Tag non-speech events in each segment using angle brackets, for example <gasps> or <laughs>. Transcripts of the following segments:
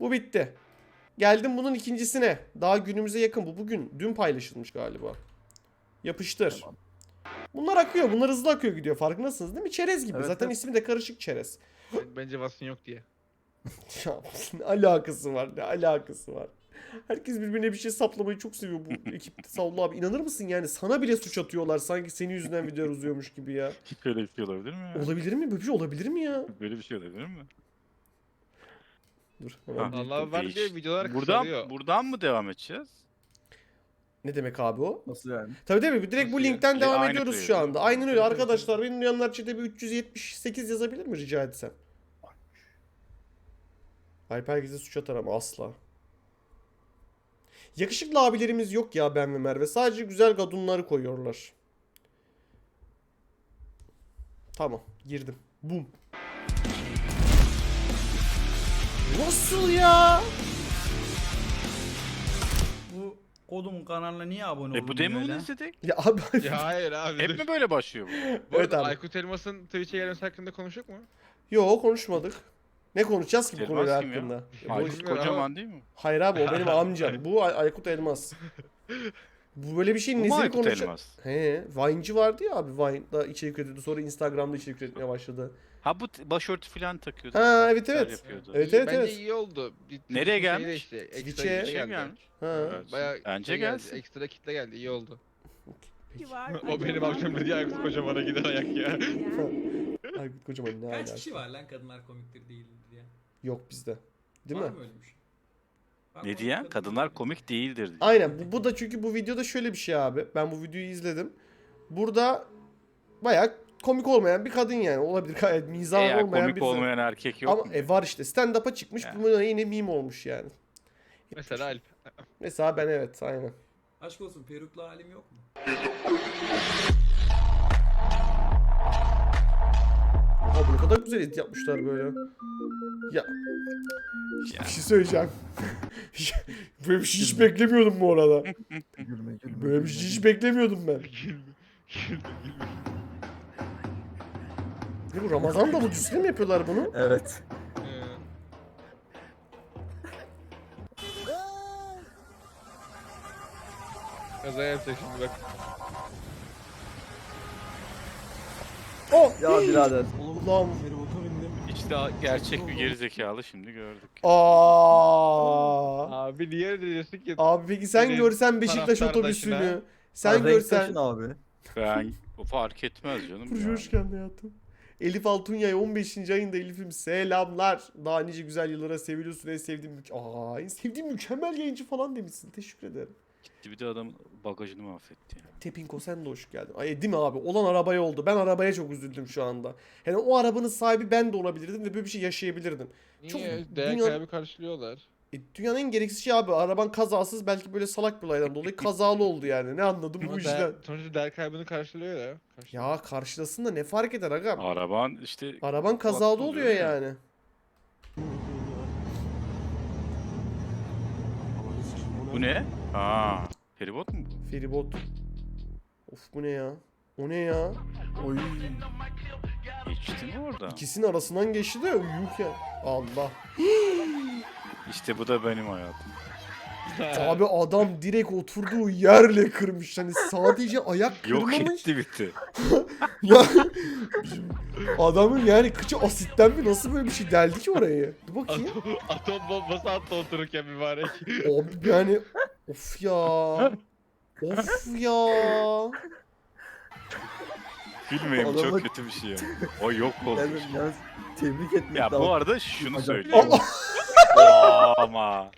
Bu bitti. Geldim bunun ikincisine. Daha günümüze yakın. Bu bugün dün paylaşılmış galiba. Yapıştır. Tamam. Bunlar akıyor. Bunlar hızlı akıyor gidiyor. Farkındasınız değil mi? Çerez gibi. Evet, Zaten evet. ismi de karışık çerez. Bence vasfın yok diye. <laughs> Ya ne alakası var? Ne alakası var? Herkes birbirine bir şey saplamayı çok seviyor bu <laughs> ekipte. Sağ abi inanır mısın yani? Sana bile suç atıyorlar sanki senin yüzünden video uzuyormuş gibi ya. Böyle bir şey olabilir mi? ya? Olabilir mi? Böyle bir şey olabilir mi ya? Böyle bir şey olabilir mi? Dur hemen. Ha. Allah var diye videolar Buradan, kısalıyor. buradan mı devam edeceğiz? Ne demek abi o? Nasıl yani? Tabii tabii direkt bu Nasıl linkten Şey, devam aynı ediyoruz şu anda. Aynen öyle arkadaşlar. Benim duyanlar chat'e bir 378 yazabilir mi rica etsem? Alp herkese suç atar ama asla. Yakışıklı abilerimiz yok ya ben ve Merve. Sadece güzel kadınları koyuyorlar. Tamam girdim. Bum. Nasıl ya? Bu kodumun kanalına niye abone oldun E bu demin bunu böyle? izledik. Ya abi Ya hayır abi. Hep dur. mi böyle başlıyor bu? <laughs> Bu Evet arada abi. Aykut Elmas'ın Twitch'e gelmesi hakkında konuştuk mu? Yo konuşmadık. Ne konuşacağız ki bu Elmas konuyla kim ya? hakkında? Ya, Bu- Aykut bilmiyorum kocaman ama- değil mi? Hayır abi o benim <laughs> amcam. Bu Ay- Aykut Elmas. <laughs> Bu böyle bir şeyin nezini konuşacak. He, Vine'ci vardı ya abi. Vine'da içerik üretiyordu. Sonra Instagram'da içerik üretmeye başladı. Ha bu başörtü falan takıyordu. Ha, evet, evet. Yapıyordu. Evet, evet, Bence evet. iyi oldu. Bir Nereye şeyi gelmiş? Işte, ekstra Twitch'e- Şey gelmiş. Ha. Evet. Bayağı Bence şey geldi, gelsin. Ekstra kitle geldi. iyi oldu. <laughs> O benim amcam dedi ya Aykut Kocaman'a gider ayak ya. <laughs> Aykut kocaman <laughs> ne Kaç alaka? kişi var lan kadınlar komiktir değil diye? Yok bizde. Değil var mi? mı bir şey? Bak Ne diyen? Kadınlar komik değildir. diyor. Aynen. Bu, bu da çünkü bu videoda şöyle bir şey abi. Ben bu videoyu izledim. Burada bayağı komik olmayan bir kadın yani. Olabilir gayet mizah Eğer olmayan komik birisi. olmayan erkek yok Ama mu? e, var işte. Stand-up'a çıkmış. Ya. Bu da yine meme olmuş yani. Mesela Alp. Mesela ben evet aynen. Aşk olsun peruklu halim yok mu? <laughs> ne kadar güzel edit yapmışlar böyle. Ya. Ya. Bir şey söyleyeceğim. <laughs> böyle bir şey hiç beklemiyordum bu arada. Gülme gülme. Böyle bir şey hiç beklemiyordum ben. Ne bu Ramazan davulcusuyla mı yapıyorlar bunu? Evet. Kaza yapacak şimdi bak. Oh! Ya birader. Ulan. İşte gerçek bir gerizekalı şimdi gördük. Aa. Abi niye diyorsun ki? Abi peki sen Senin görsen Beşiktaş taraftardaşına- otobüsünü. Sen görsen. abi. Ben o fark etmez canım. Burcu hoş geldin hayatım. Elif Altunyay 15. ayında Elif'im selamlar. Daha nice güzel yıllara seviliyorsun en sevdiğim mük Aa, en sevdiğim mükemmel yayıncı falan demişsin. Teşekkür ederim. Gitti bir de adamın bagajını mahvetti. ya. Tepinko sen de hoş geldin. Ay değil mi abi? Olan arabaya oldu. Ben arabaya çok üzüldüm şu anda. Yani o arabanın sahibi ben de olabilirdim ve böyle bir şey yaşayabilirdim. Çok- Niye? Değer dünya- kaybı karşılıyorlar. E, dünyanın en gereksiz şey abi. Araban kazasız belki böyle salak bir olaydan dolayı <laughs> kazalı oldu yani. Ne anladım bu işten. değer, sonuçta değer kaybını karşılıyor ya. Karşılıyor. Ya karşılasın da ne fark eder aga? Araban işte Araban kazalı oluyor oluyor ya. yani. Bu ne? Aa, feribot mu? Feribot. Of bu ne ya? O ne ya? Oy. Geçti mi orada? İkisinin arasından geçti de yuh ya. Allah. <gasps> İşte bu da benim hayatım. <laughs> Abi adam direkt oturduğu yerle kırmış. Hani sadece ayak <laughs> Yok kırmamış. etti bitti. <laughs> ya adamın yani kıçı asitten mi nasıl böyle bir şey deldi ki orayı? Dur bakayım. Atom, atom bombası attı otururken mübarek. Abi yani of ya. Of ya. Gülmeyin bu Adama- çok kötü bir şey ya. O yok olmuş. Yani, yani tebrik etmek Ya lazım. bu arada şunu söyleyeyim. Aa, Ama.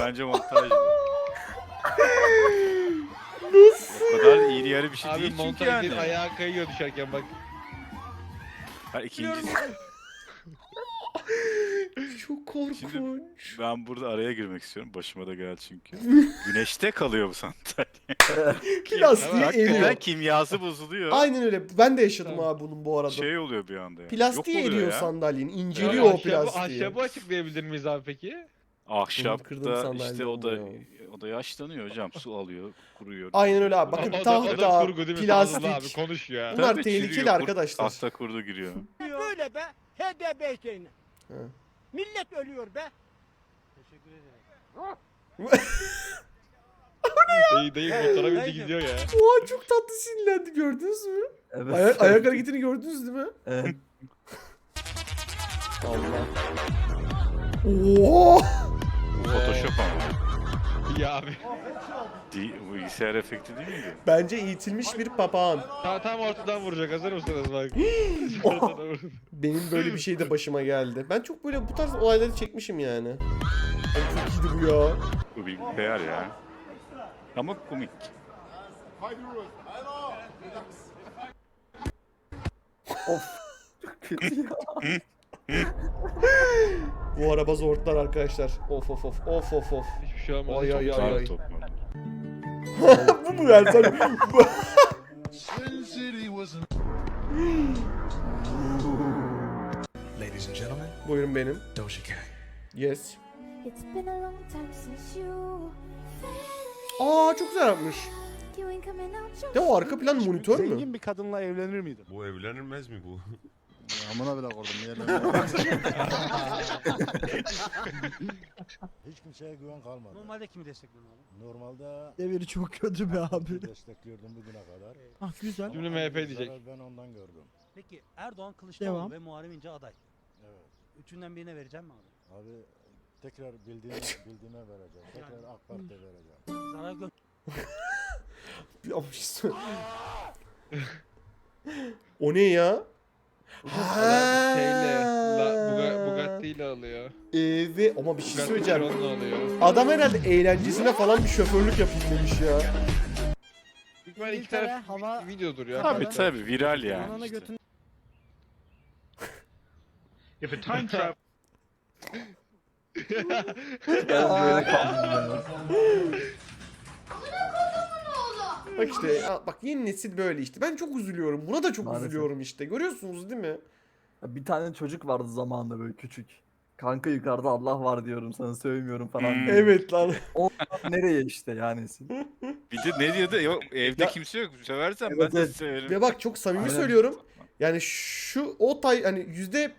Bence montaj. <laughs> O kadar iyi yarı bir şey Abi değil çünkü montaj yani. değil ayağa kayıyor düşerken bak. Ha, ikincisi <laughs> Çok korkunç. ben burada araya girmek istiyorum. Başıma da geldi çünkü. <laughs> Güneşte kalıyor bu sandalye. Plastiği Hakikaten eriyor. kimyası bozuluyor. Aynen öyle. Ben de yaşadım Tamam. abi bunun bu arada. Şey oluyor bir anda yani. Oluyor eriyor ya. sandalyenin. İnceliyor o ahşabı- plastiği. Ahşabı açıklayabilir miyiz abi peki? Ahşap kırdığım da sandalye işte o da oluyor. o da yaşlanıyor hocam. Su alıyor, kuruyor. Aynen öyle abi. Bakın da tahta, kurgu değil mi? plastik. Abi konuş ya. Bunlar Tabii, tehlikeli çürüyor, kurt arkadaşlar. Tahta kurdu giriyor. Böyle be. HDP şeyine. He. Millet ölüyor be. Dayı dayı motora bindi gidiyor ya. Oha çok tatlı sinirlendi gördünüz mü? Evet. Ayak, ayak hareketini gördünüz değil mi? Evet. <laughs> Allah. Oha! Photoshop ama. <laughs> Ya abi. Di bilgisayar efekti değil miydi? Bence eğitilmiş bir papağan. Tam, tam ortadan vuracak hazır mısınız bak. <gasps> Ortadan. Benim böyle bir şey de başıma geldi. Ben çok böyle bu tarz olayları çekmişim yani. Oğlum çok iyiydi bu ya. Bu bilgisayar ya. Ama komik. Kötü ya. <laughs> Bu araba zortlar arkadaşlar. Of of of of of of. Hiçbir şey olmaz. Ay, ay, ay, ay. <laughs> bu mu Ersan? Bu- <laughs> Ladies and gentlemen, Buyurun benim. Doja Cat. Yes. It's been a long time since you Aa çok güzel yapmış. De o arka plan monitör mü? Zengin bir kadınla evlenir miydin? Bu evlenilmez mi bu? <laughs> Amına bile koydum niye <laughs> Hiç kimseye güven kalmadı. Normalde kimi destekliyorsun abi? Normalde Deviri çok kötü be abi. destekliyordum bugüne kadar. Ah güzel. Şimdi MHP diyecek. zarar Ben ondan gördüm. Peki Erdoğan Kılıçdaroğlu Devam. ve Muharrem İnce aday. Evet. Üçünden birine vereceğim mi abi? Abi tekrar bildiğine, bildiğine vereceğim. Tekrar AK Parti'ye vereceğim. Zarar gö <laughs> Bir ama bir şey söyle- <laughs> O ne ya? Adam şeyle, la, Buga, Bugatti ile alıyor. Evet ama bir şey Bugatti söyleyeceğim. Chiron'la alıyor. Adam herhalde eğlencesine falan bir şoförlük yapayım demiş ya. Büyük ihtimalle iki taraf hava- videodur ya. Tabii tabii viral yani. işte. If a time travel <laughs> Ben böyle kaldım Bak işte ya bak yeni nesil böyle işte. Ben çok üzülüyorum. Buna da çok Maalesef. üzülüyorum işte. Görüyorsunuz değil mi? Bir tane çocuk vardı zamanında böyle küçük. Kanka yukarıda Allah var diyorum sana sövmüyorum falan. Hmm. diyor. Evet lan. Nereye işte yani? <laughs> Bir de ne diyordu? Yok evde Ya- kimse yok. Seversen Evet, ben de evet. severim. Ve bak çok samimi Aynen. söylüyorum. Yani şu o tay hani yüzde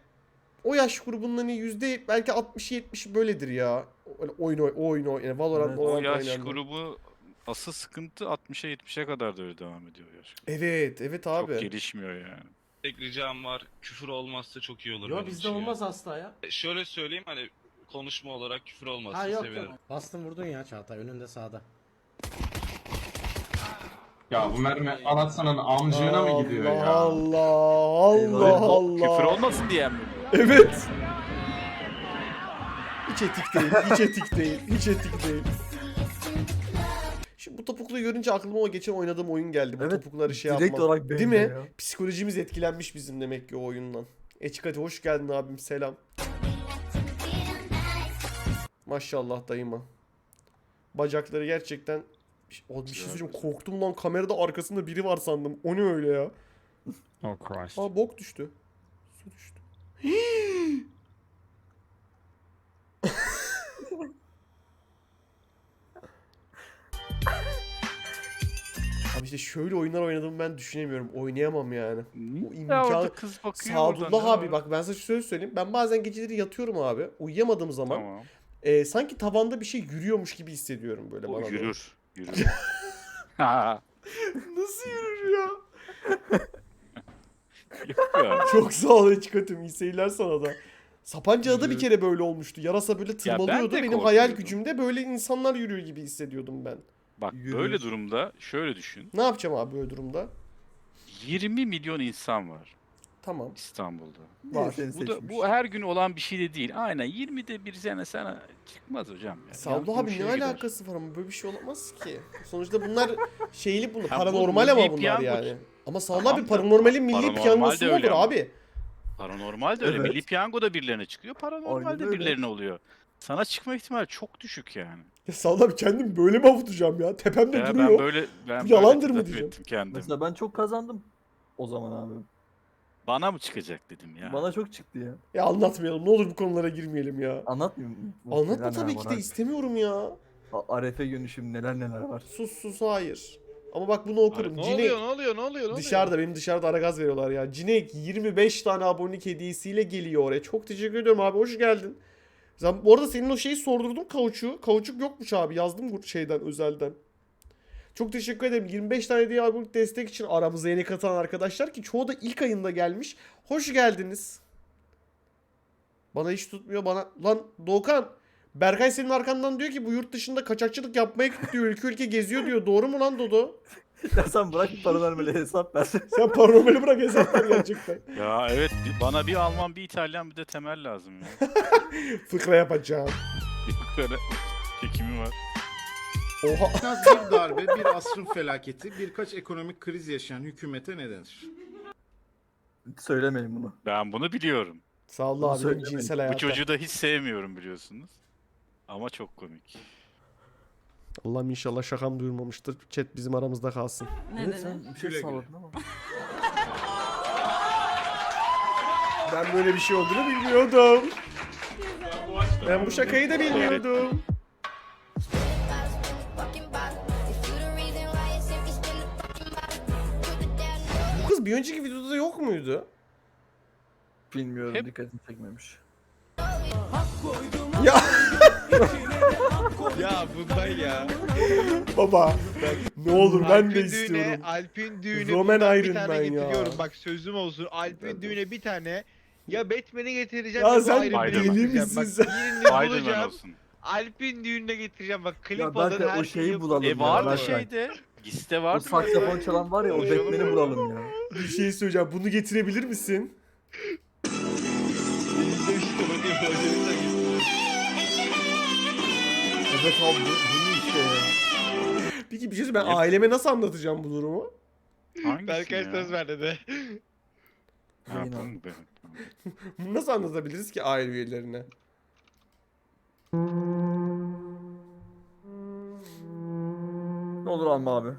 o yaş grubunun hani yüzde belki 60-70 böyledir ya. Öyle oyun oy- oyun oy yani Valorant, Evet. O Valorant yaş oynayanlar. grubu asıl sıkıntı 60'a 70'e kadar da öyle devam ediyor grubu. Evet, evet abi. Çok gelişmiyor yani. Tek ricam var. Küfür olmazsa çok iyi olur. Yo benim bizde için ya. olmaz asla ya. E, Şöyle söyleyeyim hani konuşma olarak küfür olmasın Ha yok sevinirim. yok. Bastın vurdun ya Çağatay önünde sağda. Ya bu mermi anlatsanın amcığına mı gidiyor Allah ya? Allah Allah. Allah. Küfür olmasın diye mi? Evet. Hiç etik değil, hiç etik değil, hiç etik değil. Topukluyu görünce aklıma o geçen oynadığım oyun geldi. Bu Evet, topukları şey direkt yapmak. olarak Değil mi? ya. Psikolojimiz etkilenmiş bizim demek ki o oyundan. Eçikati hoş geldin abim selam. Maşallah dayıma. Bacakları gerçekten... O bir şey söyleyeceğim korktum lan kamerada arkasında biri var sandım. O ne öyle ya? Oh Christ. Aa bok düştü. Su düştü. İşte şöyle oyunlar oynadığımı ben düşünemiyorum. Oynayamam yani. O Ya imkan... orada kız bakıyor. Sadullah abi var? bak ben sana söz söyleyeyim. Ben bazen geceleri yatıyorum abi. Uyuyamadığım zaman Tamam. e, sanki tavanda bir şey yürüyormuş gibi hissediyorum böyle O bana. yürür. Yürür. Ha, <laughs> Nasıl yürür ya? <laughs> Çok sağ ol Eçikat'ım. İyi seyirler sana da. Sapanca'da bir kere böyle olmuştu. Yarasa böyle ben tırmalıyordu. de Benim hayal gücümde böyle insanlar yürüyor gibi hissediyordum ben. Bak Yürür. böyle durumda şöyle düşün. Ne yapacağım abi böyle durumda? 20 milyon insan var Tamam. İstanbul'da. Var. Seni Bu da seçmiş. bu her gün olan bir şey de değil. Aynen 20'de bir sene sana çıkmaz hocam. Ya. Yanlış abi ne şeye gider. alakası var ama böyle bir şey olamaz ki. Sonuçta bunlar <laughs> şeyli bunu bu paranormal ama milli bunlar piyango- yani. Ama Tamam abi da paranormalin milli paranormal piyangosu de mu olur öyle ama. abi? Paranormal de öyle. Evet. Milli piyango da birilerine çıkıyor. Paranormal Aynen de öyle. birilerine oluyor. Sana çıkma ihtimali çok düşük yani. Ya sağ ol abi kendim böyle mi avutacağım ya? Tepemde Ya duruyor. ben böyle ben Bu böyle yalandır mı tedavi diyeceğim? ettim kendim. Mesela ben çok kazandım o zaman abi. Bana mı çıkacak dedim ya. Bana çok çıktı ya. Ya anlatmayalım ne olur bu konulara girmeyelim ya. Anlatmayayım mı? Anlatma Neler tabii neler ki var de istemiyorum ya. abi. Arefe dönüşüm neler neler var. Sus sus hayır. Ama bak bunu okurum. Ne Cinek oluyor ne oluyor ne oluyor ne oluyor? dışarıda benim dışarıda ara gaz veriyorlar ya. Cinek 25 tane abonelik hediyesiyle geliyor oraya. Çok teşekkür ediyorum abi hoş geldin. Sen, bu arada senin o şeyi sordurdum kauçuğu. Kauçuk yokmuş abi. Yazdım şeyden özelden. Çok teşekkür ederim. 25 tane diye abonelik destek için aramıza yeni katılan arkadaşlar ki çoğu da ilk ayında gelmiş. Hoş geldiniz. Bana hiç tutmuyor bana. Lan Doğukan Berkay senin arkandan diyor ki bu yurt dışında kaçakçılık yapmaya gidiyor. Ülke ülke geziyor diyor. Doğru mu lan Dodo? Ya sen bırak paranormali hesap ver. <laughs> Sen paranormali bırak hesap ver gerçekten. <laughs> Ya evet bir- bana bir Alman bir İtalyan bir de temel lazım ya. <laughs> Fıkra yapacağım. Böyle çekimi var. Oha. En az bir darbe, bir asrın felaketi, birkaç ekonomik kriz yaşayan hükümete ne denir? Söylemeyin bunu. Ben bunu biliyorum. Sağ ol Bunu abi benim söylemeyin. cinsel Bu hayata. çocuğu da hiç sevmiyorum biliyorsunuz. Ama çok komik. Allah'ım inşallah şakam duyulmamıştır. Chat bizim aramızda kalsın. Evet sen bir şey Güle güle. salladın ama. <laughs> Ben böyle bir şey olduğunu bilmiyordum. Ben bu şakayı da bilmiyordum. Bu kız bir önceki videoda da yok muydu? Bilmiyorum Hep- dikkatini çekmemiş. Ya Ya bundan ya. baba. Ne olur ben de Alp'in istiyorum. Düğüne, Alp'in düğüne Roman Iron bir tane Man ya. getiriyorum. Bak sözüm olsun. Alp'in düğüne bir tane ya Batman'i getireceğim Ya sen Iron Man'i deli getireceğim. misin Bak, sen? Birini bulacağım. olsun. Alp'in düğününe getireceğim. Bak klip Ya alın belki her o şeyi bulalım E ya. vardı Berkay. şeyde. Liste O vardı. saksafon çalan var ya o Batman'i bulalım ya. Bir şey söyleyeceğim. Bunu getirebilir misin? Evet abi bu, bunu işte ya. Peki bir şey söyleyeyim. Ben Yap. aileme nasıl anlatacağım bu durumu? Hangisini Berkay ya? söz verdi de. Ha, bu mu? Bunu nasıl anlatabiliriz ki aile üyelerine? Ne olur alma abi.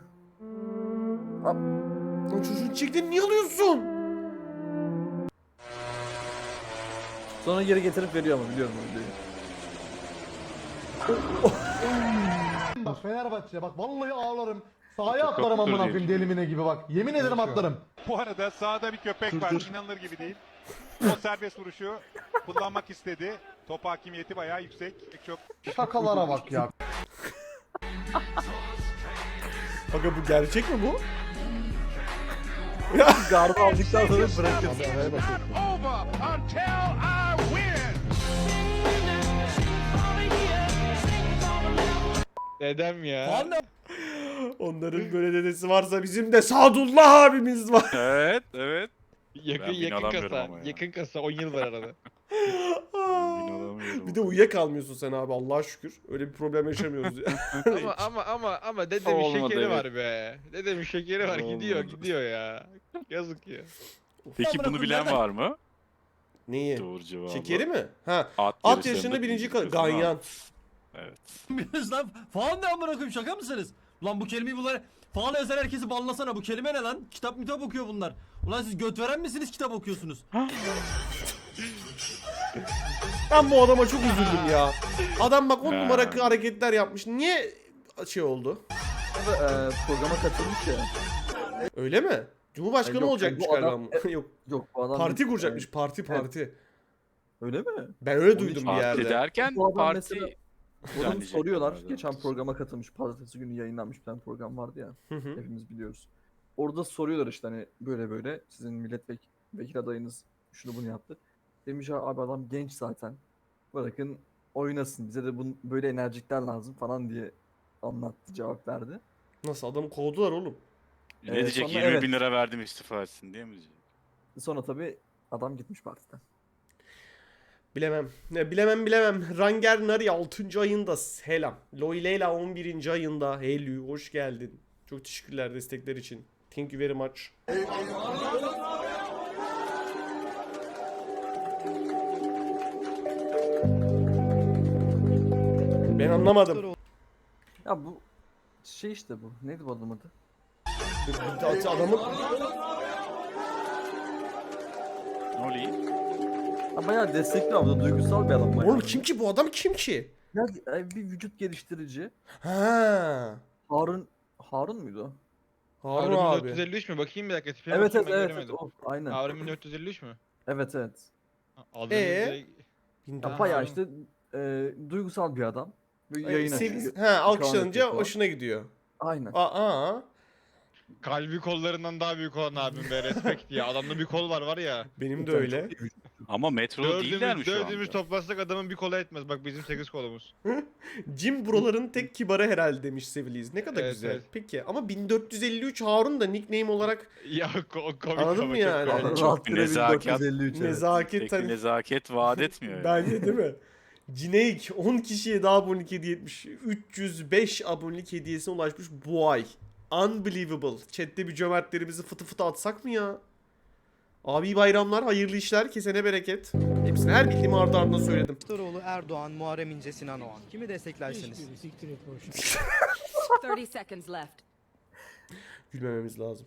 Lan çocuğun çiçeklerini niye alıyorsun? Sonra geri getirip veriyor ama biliyorum onu videoyu. Bak Fenerbahçe bak vallahi ağlarım. Sahaya Çok atlarım amına koyayım delimine gibi bak. Yemin ederim atlarım. Bu arada sahada bir köpek var. İnanılır gibi değil. O serbest vuruşu kullanmak istedi. Top hakimiyeti bayağı yüksek. Çok Şakalara bak ya. Aga bu gerçek mi bu? <laughs> Gardı aldıktan sonra bırakırsın. over until I Dedem ya. Onların böyle dedesi varsa bizim de Sadullah abimiz var. Evet, evet. Yakın Ben bin yakın alamıyorum kasa. ama ya. Yakın kasa 10 yıl var arada. <laughs> Bir de uyuyakalmıyorsun sen abi Allah'a şükür. Öyle bir problem yaşamıyoruz ya. <laughs> ama ama ama ama dedemin Olmadı, şekeri evet. var be. Dedemin şekeri var gidiyor Olmadı. gidiyor ya. Yazık ya. Peki bunu bilen var mı? Neyi? Doğru cevabı. Şekeri mi? Ha. At, At yarışlarında yarışında birinci kal- kızını Ganyan. Evet. <laughs> Lan. Falan ne amına koyayım şaka mısınız? Ulan bu kelimeyi bunlar falan yazan herkesi banlasana. Bu kelime ne lan? Kitap mitap okuyor bunlar. Ulan siz göt veren misiniz kitap okuyorsunuz? Ben bu adama çok üzüldüm ya. Adam bak on Ha. numara hareketler yapmış. Niye şey oldu? Abi, e, programa katılmış ya. Öyle mi? Cumhurbaşkanı Yok, olacakmış bu galiba. adam- ama. <laughs> Yok. Yok bu adam... Parti kuracakmış. Parti parti. Öyle mi? Ben öyle Onun duydum için bir Parti yerde. derken Bu adam parti mesela- Bu adamı düzenleyecek soruyorlar. bunlardan. Geçen programa katılmış. Pazartesi günü yayınlanmış bir tane program vardı ya. Hı hı. Hepimiz biliyoruz. Orada soruyorlar işte hani böyle böyle sizin milletvekili adayınız şunu bunu yaptı. Demiş "Ya abi adam genç zaten. Bırakın oynasın. Bize de bun, böyle enerjikler lazım falan diye anlattı cevap verdi. Nasıl adamı kovdular oğlum. Ne Ee, diyecek? sonra 20 evet. bin lira verdim istifa etsin diye mi diyecek? Sonra tabii adam gitmiş partiden. Bilemem. Ne bilemem bilemem. <laughs> Ranger Nari 6. ayında selam. Loileyla 11. ayında hello hoş geldin. Çok teşekkürler destekler için. Thank you very much. Ben anlamadım. Ya bu şey işte bu. Neydi bu adamın adı? Adamın oluyor? Ha bayağı destekli da duygusal bir adam bayağı. Oğlum kim ki bu adam kim ki? Ya, e, bir vücut geliştirici. Ha. Harun Harun muydu? Harun Harun abi. 1453 mü? Bakayım bir dakika. tipine Evet evet evet, evet göremedim. o aynen. Harun 1453 mü? Evet evet. Adını Ee? Ya Ha, bayağı işte e, duygusal bir adam. Böyle Ay, yayın sev- açıyor. He alkışlanınca hoşuna gidiyor. Aynen. Aa, Kalbi kollarından daha büyük olan abim be respekt ya. Adamda bir kol var var ya. benim de Çok öyle. Ama metrolu değiller mi Dördümüz, şu dördümüz anda? toplasak adamın bir kolu etmez. Bak bizim sekiz kolumuz. <laughs> Jim buraların tek kibarı herhalde demiş Seviliyiz. Ne kadar Evet, güzel. evet. Peki ama 1453 Harun da nickname olarak <laughs> Ya ko- komik Anladın ama mı çok yani? komik. Rahat bir nezaket. 1453 evet. nezaket Pek hani nezaket vaat etmiyor. yani. bence değil mi? Cineyk 10 kişiye daha abonelik hediye etmiş. 305 abonelik hediyesine ulaşmış bu ay. Unbelievable. Chat'te bir cömertlerimizi fıtı fıtı atsak mı ya? Abi bayramlar, hayırlı işler, kesene bereket. Hepsini her bildiğim ardı ardına söyledim. Kılıçdaroğlu, Erdoğan, Muharrem İnce, Sinan Oğan. Kimi desteklersiniz? 30 <laughs> seconds left. Gülmememiz lazım.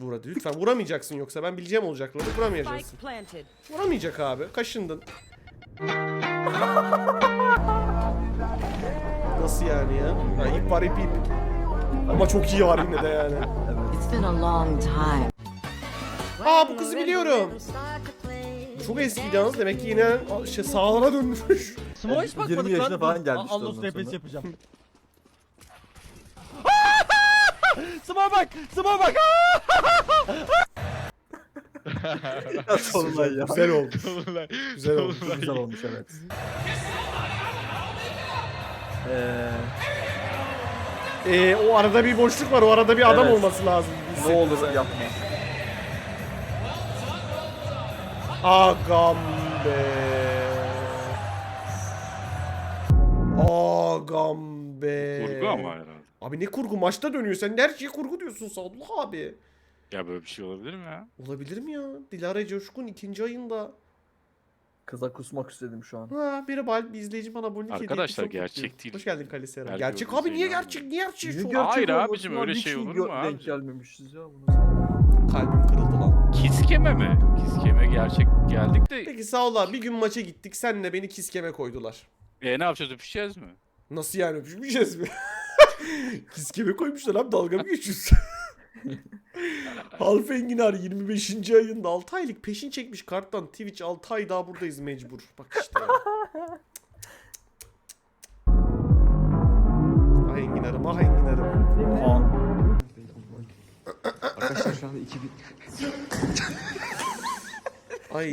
Vur hadi lütfen vuramayacaksın yoksa ben bileceğim olacakları vuramayacaksın. Vuramayacak abi kaşındın. Nasıl yani ya? Ha, ip var ip ip. Ama çok iyi var yine de yani. It's been a long time. Aa bu kızı biliyorum. Çok eskiydi yalnız demek ki yine şey, sahalara dönmüş. Smoke hiç 20 bakmadık yaşına lan. falan gelmişti Allah ondan tepesi sonra. yapacağım. <laughs> Smoke bak! Smoke bak! <laughs> Ya ya. Güzel oldu. <laughs> Güzel oldu. Güzel olmuş evet. Eee Ee, o arada bir boşluk var. O arada bir adam Evet. olması lazım. ne olur yapma. Agam be. Agam be. Kurgu ama herhalde. Abi ne kurgu? Maçta dönüyor. Sen her şeyi kurgu diyorsun Sadullah abi. Ya böyle bir şey olabilir mi ya? Olabilir mi ya? Dilara Coşkun ikinci ayında. Kıza kusmak istedim şu an. Ha, biri bal bir izleyici bana abonelik hediye etti, Arkadaşlar, çok gerçek mutluyum. değil. Hoş geldin Kalisera. Gerçek abi niye gerçek? Niye gerçek Niye şu gerçek Hayır olmasın abicim, lan? öyle Hiç şey mi olur gö- mu Denk abicim? gelmemişiz ya bunu. Kalbim kırıldı lan. Kiskeme mi? Kiskeme gerçek geldik de Peki sağ ol abi. Bir gün maça gittik. Senle beni kiskeme koydular. e, ne yapacağız öpüşeceğiz mi? Nasıl yani öpüşmeyeceğiz mi? <laughs> kiskeme koymuşlar abi dalga mı geçiyorsun? <laughs> Half Enginar 25. ayında 6 aylık peşin çekmiş karttan Twitch 6 ay daha buradayız mecbur. Bak işte ah Enginar'ım ah Enginar'ım. Arkadaşlar şu anda 2000 Ay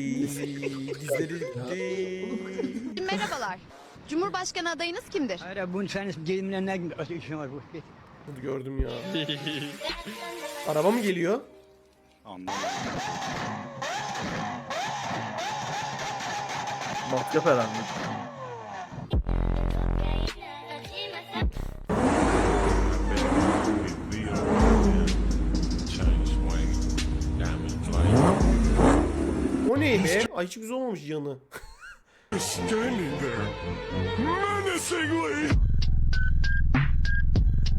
dizleri gitti. Merhabalar. Cumhurbaşkanı adayınız kimdir? Hayır bunu sen gelimle ne işin var bu? Bunu gördüm ya. Araba mı geliyor? Anlamadım. matkap herhalde. O ne be? Ay hiç güzel olmamış yanı.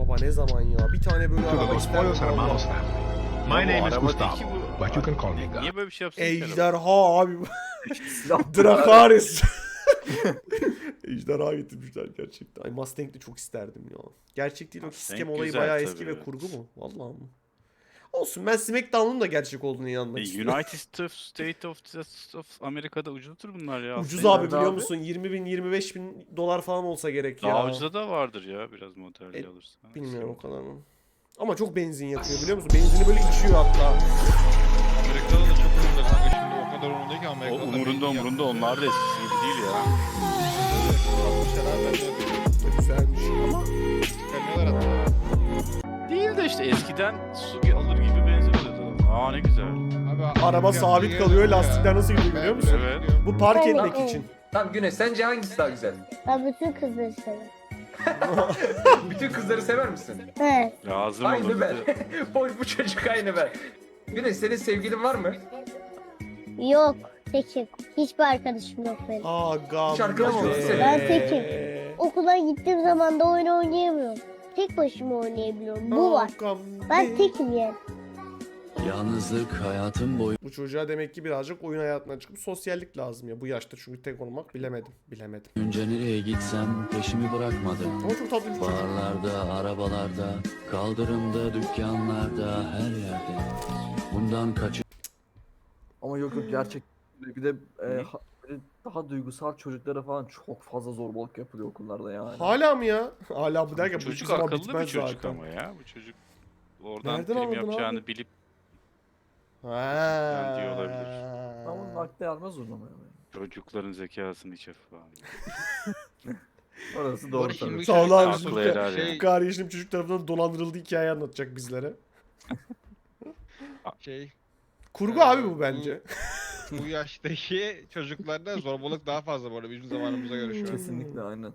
Baba ne zaman ya? Bir tane böyle araba isterdim. My name is Gustavo. But you can call me Niye böyle bir şey yapsın? Ejderha abi. <laughs> Drakaris. <laughs> Ejderha getirmişler gerçekten. Ay Mustang de çok isterdim ya. Gerçek değil o Mustang sistem olayı güzel bayağı tabii, eski ve kurgu mu? Vallahi mı? Olsun ben SmackDown'un da gerçek olduğunu inanmak E, istiyorum. United State of, of Amerika'da ucuzdur bunlar ya. Ucuz aslında. abi biliyor abi? musun? 20 bin 25 bin dolar falan olsa gerek ya. Daha ucuza da vardır ya biraz modelli E, alırsan. Bilmiyorum o kadar mı? Ama çok benzin yakıyor biliyor musun? Benzini böyle içiyor hatta. Amerika'da da çok umurunda kanka şimdi o kadar umurunda ki O Amerika'da. umurunda umurunda onlar da eskisi gibi değil ya. Güzelmiş. Ama Çıkarmıyorlar hatta. Değil de işte eskiden su alır gibi benziyordu. Aa ne güzel. Abi, araba sabit kalıyor, lastikler nasıl gidiyor biliyor musun? Evet. Bu park Evet. etmek için. Tamam Güneş sence hangisi daha güzel? Ben bütün kızları severim. <laughs> Bütün kızları sever misin? Evet. Lazım Aynı olur. ben. bu, <laughs> bu çocuk aynı ben. Güneş senin sevgilin var mı? Yok. Tekim. Hiçbir arkadaşım yok benim. Hiç arkadaş yok be. senin. Ben tekim. Okula gittiğim zaman da oyun oynayamıyorum. Tek başıma oynayabiliyorum. Bu var. Ben be. tekim yani. Yalnızlık hayatım boyu. Bu çocuğa demek ki birazcık oyun hayatından çıkıp sosyallik lazım ya. Bu yaşta çünkü tek olmak bilemedim. Bilemedim. Önce nereye gitsem peşimi bırakmadı. Ama çok tatlı bir çocuk. Barlarda, arabalarda, kaldırımda, dükkanlarda, her yerde. Bundan kaçı Ama yok yok gerçek. Bir de e, ha- daha duygusal çocuklara falan çok fazla zorbalık yapılıyor okullarda yani. Hala mı ya? Hala bu derken bu Çocuk zaman akıllı bir çocuk zaten. ama ya. Bu çocuk oradan Nereden prim anladın yapacağını abi? bilip Ha. diyor olabilir. Ama aklı almaz zorlamaya. yani. çocukların zekasını hiç hafife almıyor. <laughs> Orası doğru şimdi tabii. bu Sağ ol abi, şimdi helal şey, ya. Bir çocuk tarafından dolandırıldığı hikaye anlatacak bizlere. şey Kurgu Ee, abi bu bu- bence. Bu yaştaki <laughs> çocuklarda zorbalık daha fazla bu arada bizim zamanımıza göre şu an. Kesinlikle aynen.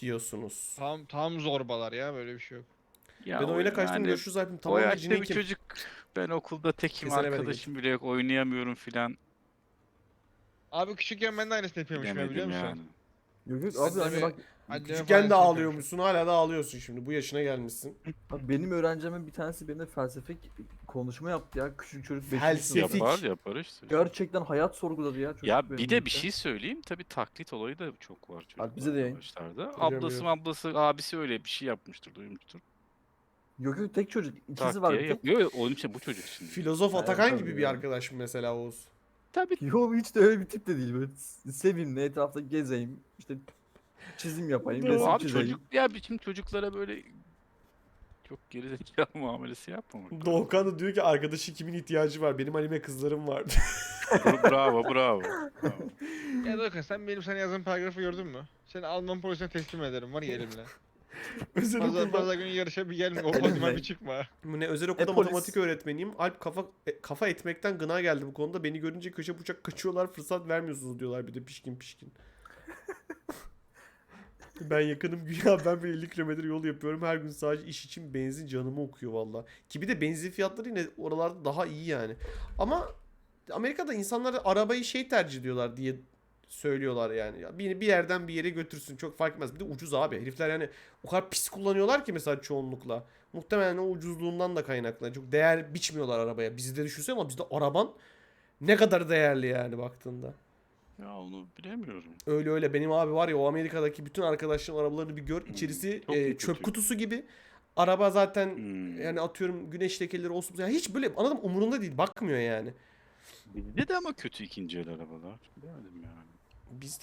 Diyorsunuz. Tam tam zorbalar ya böyle bir şey yok. Ya ben o oyuna kaçtım yani görüşürüz Alp'im. o Tamam yaşta Ecine bir kim? çocuk ben okulda tekim bereket. arkadaşım bile yok oynayamıyorum filan Abi küçükken ben de aynısını yapıyormuşum ya biliyor musun? yani. Yok yok abi hani bak Anneme Küçükken de ağlıyormuşsun hala da ağlıyorsun şimdi. Bu yaşına gelmişsin. Abi benim öğrencimin bir tanesi benimle felsefik konuşma yaptı ya. Küçük çocuk 5. Felsefik. Yapar yapar işte. Gerçekten hayat sorguladı ya çocuk. Ya bir de bir şey söyleyeyim tabii taklit olayı da çok var çocuklar bize de yayın. arkadaşlarda. Hocam Ablası yok. ablası abisi öyle bir şey yapmıştır duymuştur. Yok yok tek çocuk. İkizi var diye bir tek. yapıyor. Yok, Onun için bu çocuk için. Filozof Atakan tabii gibi bir ya. arkadaş mesela Oğuz. Tabii Yo hiç de öyle bir tip de değil böyle sevimli etrafta gezeyim işte çizim yapayım resim abi çizeyim. çocuk ya bizim çocuklara böyle çok gerizekalı muamelesi yapmamak. lazım. Doğukan da diyor ki arkadaşı kimin ihtiyacı var? Benim anime kızlarım vardı. Bra- bravo bravo. bravo. Ya Doğukan sen benim sana yazdığım paragrafı gördün mü? Seni Alman polisine teslim ederim var ya elimle. <laughs> özel Pazar, okulda, pazar günü yarışa bir gelme o Elimle. bir çıkma. bu ne özel okulda E, polis. matematik öğretmeniyim. Alp kafa e, kafa etmekten gına geldi bu konuda. Beni görünce köşe bucak kaçıyorlar. Fırsat vermiyorsunuz diyorlar bir de pişkin pişkin. Ben yakınım <laughs> güya ben bir 50 kilometre yol yapıyorum. Her gün sadece iş için benzin canımı okuyor valla. Ki bir de benzin fiyatları yine oralarda daha iyi yani. Ama Amerika'da insanlar arabayı şey tercih ediyorlar diye söylüyorlar yani. Ya bir, bir yerden bir yere götürsün çok fark etmez. Bir de ucuz abi. Herifler yani o kadar pis kullanıyorlar ki mesela çoğunlukla. Muhtemelen o ucuzluğundan da kaynaklı. Çok değer biçmiyorlar arabaya. Bizde düşünsene ama bizde araban ne kadar değerli yani baktığında. Ya onu bilemiyorum. Öyle öyle. Benim abi var ya o Amerika'daki bütün arkadaşlarım arabalarını bir gör. İçerisi çok e, çöp kötü? kutusu gibi. Araba zaten Hmm. yani atıyorum güneş lekeleri olsun. Yani hiç böyle anladım umurunda değil. Bakmıyor yani. Bizde de ama kötü ikinci el arabalar. Bilemedim yani. Bizde